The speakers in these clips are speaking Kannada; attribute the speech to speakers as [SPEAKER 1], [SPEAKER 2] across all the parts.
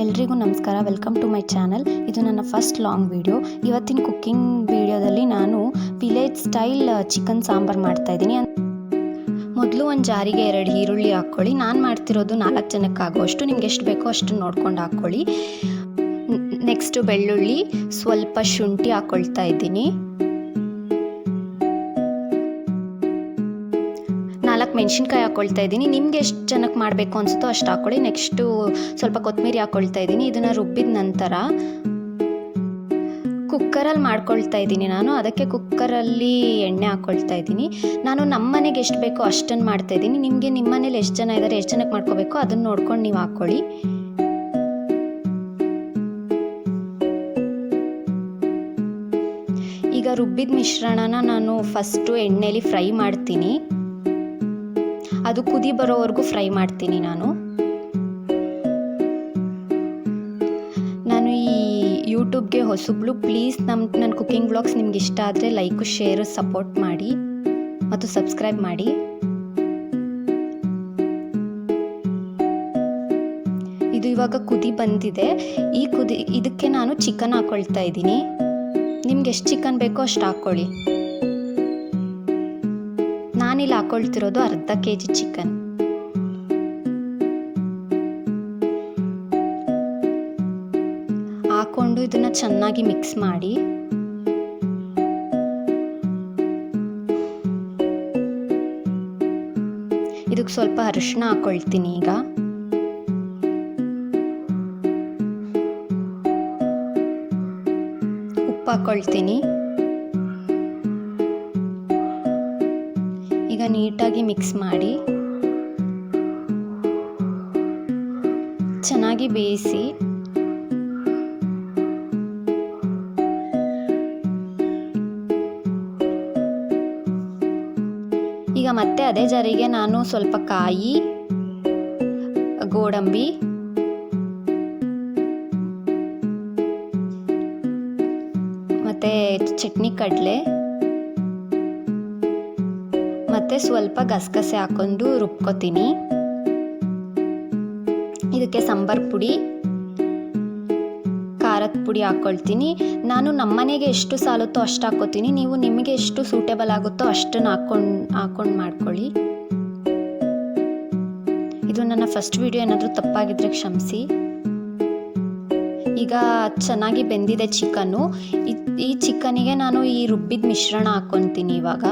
[SPEAKER 1] ಎಲ್ರಿಗೂ ನಮಸ್ಕಾರ. ವೆಲ್ಕಮ್ ಟು ಮೈ ಚಾನಲ್ ಇದು ನನ್ನ ಫಸ್ಟ್ ಲಾಂಗ್ ವಿಡಿಯೋ ಇವತ್ತಿನ ಕುಕ್ಕಿಂಗ್ ವಿಡಿಯೋದಲ್ಲಿ ನಾನು ವಿಲೇಜ್ ಸ್ಟೈಲ್ ಚಿಕನ್ ಸಾಂಬಾರು ಮಾಡ್ತಾ ಇದ್ದೀನಿ. ಮೊದಲು ಒಂದು ಜಾರಿಗೆ ಎರಡು ಈರುಳ್ಳಿ ಹಾಕ್ಕೊಳ್ಳಿ. ನಾನು ಮಾಡ್ತಿರೋದು ನಾಲ್ಕು ಜನಕ್ಕೆ ಆಗೋಷ್ಟು ನಿಮ್ಗೆ ಎಷ್ಟು ಬೇಕೋ ಅಷ್ಟು ನೋಡ್ಕೊಂಡು ಹಾಕ್ಕೊಳ್ಳಿ. ನೆಕ್ಸ್ಟು ಬೆಳ್ಳುಳ್ಳಿ ಸ್ವಲ್ಪ ಶುಂಠಿ ಹಾಕ್ಕೊಳ್ತಾ ಇದ್ದೀನಿ. ಮೆಣಸಿನ್ಕಾಯಿ ಹಾಕ್ಕೊಳ್ತಾ ಇದ್ದೀನಿ. ನಿಮ್ಗೆ ಎಷ್ಟು ಜನಕ್ಕೆ ಮಾಡಬೇಕು ಅನಿಸುತ್ತೋ ಅಷ್ಟು ಹಾಕ್ಕೊಳ್ಳಿ ನೆಕ್ಸ್ಟು ಸ್ವಲ್ಪ ಕೊತ್ತಂಬರಿ ಹಾಕ್ಕೊಳ್ತಾ ಇದ್ದೀನಿ. ಇದನ್ನು ರುಬ್ಬಿದ ನಂತರ ಕುಕ್ಕರಲ್ಲಿ ಮಾಡ್ಕೊಳ್ತಾ ಇದ್ದೀನಿ ನಾನು. ಅದಕ್ಕೆ ಕುಕ್ಕರಲ್ಲಿ ಎಣ್ಣೆ ಹಾಕ್ಕೊಳ್ತಾ ಇದ್ದೀನಿ. ನಾನು ನಮ್ಮ ಮನೆಗೆ ಎಷ್ಟು ಬೇಕೋ ಅಷ್ಟನ್ನು ಮಾಡ್ತಾ ಇದ್ದೀನಿ. ನಿಮಗೆ ನಿಮ್ಮ ಮನೇಲಿ ಎಷ್ಟು ಜನ ಇದ್ದಾರೆ ಎಷ್ಟು ಜನಕ್ಕೆ ಮಾಡ್ಕೋಬೇಕು ಅದನ್ನು ನೋಡ್ಕೊಂಡು ನೀವು ಹಾಕ್ಕೊಳ್ಳಿ ಈಗ ರುಬ್ಬಿದ ಮಿಶ್ರಣನ ನಾನು ಫಸ್ಟು ಎಣ್ಣೆಲಿ ಫ್ರೈ ಮಾಡ್ತೀನಿ. ಅದು ಕುದಿ ಬರೋವರೆಗೂ ಫ್ರೈ ಮಾಡ್ತೀನಿ ನಾನು. ನಾನು ಈ ಯೂಟ್ಯೂಬ್ಗೆ ಹೊಸಬ್ಳು, ಪ್ಲೀಸ್ ನಮ್ಮ ನನ್ನ ಕುಕ್ಕಿಂಗ್ ಬ್ಲಾಗ್ಸ್ ನಿಮ್ಗೆ ಇಷ್ಟ ಆದರೆ ಲೈಕು, ಶೇರು, ಸಪೋರ್ಟ್ ಮಾಡಿ ಮತ್ತು ಸಬ್ಸ್ಕ್ರೈಬ್ ಮಾಡಿ. ಇದು ಇವಾಗ ಕುದಿ ಬಂದಿದೆ. ಈ ಕುದಿ, ಇದಕ್ಕೆ ನಾನು ಚಿಕನ್ ಹಾಕ್ಕೊಳ್ತಾ ಇದ್ದೀನಿ. ನಿಮ್ಗೆ ಎಷ್ಟು ಚಿಕನ್ ಬೇಕೋ ಅಷ್ಟು ಹಾಕ್ಕೊಳ್ಳಿ. ನಾನಿಲ್ಲಿ ಹಾಕೊಳ್ತಿರೋದು ಅರ್ಧ ಕೆ ಜಿ ಚಿಕನ್. ಹಾಕೊಂಡು ಇದನ್ನ ಚೆನ್ನಾಗಿ ಮಿಕ್ಸ್ ಮಾಡಿ. ಇದಕ್ಕೆ ಸ್ವಲ್ಪ ಅರಿಶಿನ ಹಾಕೊಳ್ತೀನಿ ಈಗ. ಉಪ್ಪು ಹಾಕೊಳ್ತೀನಿ. ಈಗ ನೀಟಾಗಿ ಮಿಕ್ಸ್ ಮಾಡಿ ಚೆನ್ನಾಗಿ ಬೇಯಿಸಿ ಈಗ ಮತ್ತೆ ಅದೇ ಜಾರಿಗೆ ನಾನು ಸ್ವಲ್ಪ ಕಾಯಿ, ಗೋಡಂಬಿ, ಮತ್ತೆ ಚಟ್ನಿ ಕಡಲೆ. ಸ್ವಲ್ಪ ಗಸಗಸೆ ಹಾಕೊಂಡು ರುಬ್ಕೋತೀನಿ. ಇದಕ್ಕೆ ಸಾಂಬಾರ್ ಪುಡಿ, ಖಾರದ ಪುಡಿ ಹಾಕ್ಕೊಳ್ತೀನಿ ನಾನು ನಮ್ಮನೆಗೆ ಎಷ್ಟು ಸಾಲುತ್ತೋ ಅಷ್ಟು ಹಾಕ್ಕೋತೀನಿ. ನೀವು ನಿಮಗೆ ಎಷ್ಟು ಸೂಟೇಬಲ್ ಆಗುತ್ತೋ ಅಷ್ಟನ್ನು ಹಾಕ್ಕೊಂಡು ಹಾಕ್ಕೊಂಡು ಮಾಡ್ಕೊಳ್ಳಿ. ಇದು ನನ್ನ ಫಸ್ಟ್ ವಿಡಿಯೋ ಏನಾದರೂ ತಪ್ಪಾಗಿದ್ರೆ ಕ್ಷಮಿಸಿ. ಈಗ ಚೆನ್ನಾಗಿ ಬೆಂದಿದೆ ಚಿಕನ್ನು ಈ ಚಿಕನಿಗೆ ನಾನು ಈ ರುಬ್ಬಿದ ಮಿಶ್ರಣ ಹಾಕ್ಕೊತೀನಿ ಇವಾಗ.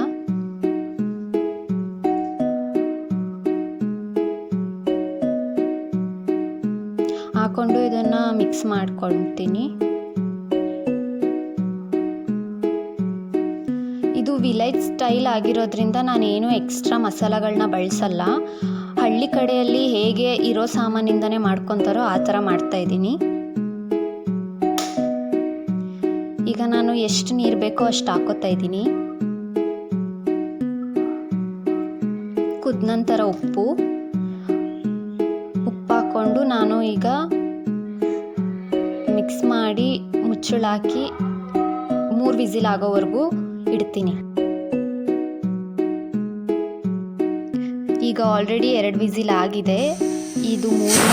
[SPEAKER 1] ಹಾಕೊಂಡು ಇದನ್ನು ಮಿಕ್ಸ್ ಮಾಡ್ಕೊಳ್ತೀನಿ. ಇದು ವಿಲೇಜ್ ಸ್ಟೈಲ್ ಆಗಿರೋದ್ರಿಂದ ನಾನೇನು ಎಕ್ಸ್ಟ್ರಾ ಮಸಾಲಗಳನ್ನ ಬಳಸಲ್ಲ. ಹಳ್ಳಿ ಕಡೆಯಲ್ಲಿ ಹೇಗೆ ಇರೋ ಸಾಮಾನಿಂದನೇ ಮಾಡ್ಕೊತಾರೋ ಆ ಥರ ಮಾಡ್ತಾ ಇದ್ದೀನಿ. ಈಗ ನಾನು ಎಷ್ಟು ನೀರು ಬೇಕೋ ಅಷ್ಟು ಹಾಕೋತಾ ಇದ್ದೀನಿ. ಕುದ ನಂತರ ಉಪ್ಪು. ಉಪ್ಪು ಹಾಕ್ಕೊಂಡು ನಾನು ಈಗ ಮಿಕ್ಸ್ ಮಾಡಿ ಮುಚ್ಚಳಾಕಿ ಮೂರು ವಿಸಿಲ್ ಆಗೋವರೆಗೂ ಇಡ್ತೀನಿ. ಈಗ ಆಲ್ರೆಡಿ ಎರಡು ವಿಸಿಲ್ ಆಗಿದೆ ಇದು ಮೂರು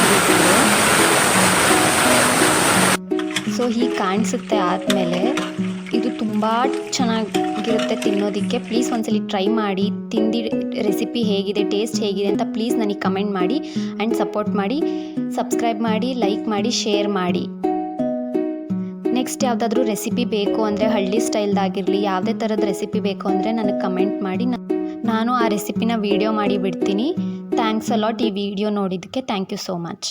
[SPEAKER 1] ಸೊ ಹೀಗೆ ಕಾಣಿಸುತ್ತೆ ಆದಮೇಲೆ ಇದು ತುಂಬ ಚೆನ್ನಾಗಿರುತ್ತೆ ತಿನ್ನೋದಕ್ಕೆ. ಪ್ಲೀಸ್ ಒಂದ್ಸಲಿ ಟ್ರೈ ಮಾಡಿ. ತಿಂದಿ ರೆಸಿಪಿ ಹೇಗಿದೆ ಟೇಸ್ಟ್ ಹೇಗಿದೆ ಅಂತ ಪ್ಲೀಸ್ ನನಗೆ ಕಮೆಂಟ್ ಮಾಡಿ ಆ್ಯಂಡ್ ಸಪೋರ್ಟ್ ಮಾಡಿ. ಸಬ್ಸ್ಕ್ರೈಬ್ ಮಾಡಿ ಲೈಕ್ ಮಾಡಿ ಶೇರ್ ಮಾಡಿ. ನೆಕ್ಸ್ಟ್ ಯಾವುದಾದ್ರೂ ರೆಸಿಪಿ ಬೇಕು ಅಂದರೆ ಹಳ್ಳಿ ಸ್ಟೈಲ್ದಾಗಿರಲಿ ಯಾವುದೇ ಥರದ ರೆಸಿಪಿ ಬೇಕು ಅಂದರೆ ನನಗೆ ಕಮೆಂಟ್ ಮಾಡಿ. ನಾನು ಆ ರೆಸಿಪಿನ ವೀಡಿಯೋ ಮಾಡಿ ಬಿಡ್ತೀನಿ. ಥ್ಯಾಂಕ್ಸ್ ಅಲಾಟ್ ಈ ವಿಡಿಯೋ ನೋಡಿದ್ದಕ್ಕೆ. Thank you so much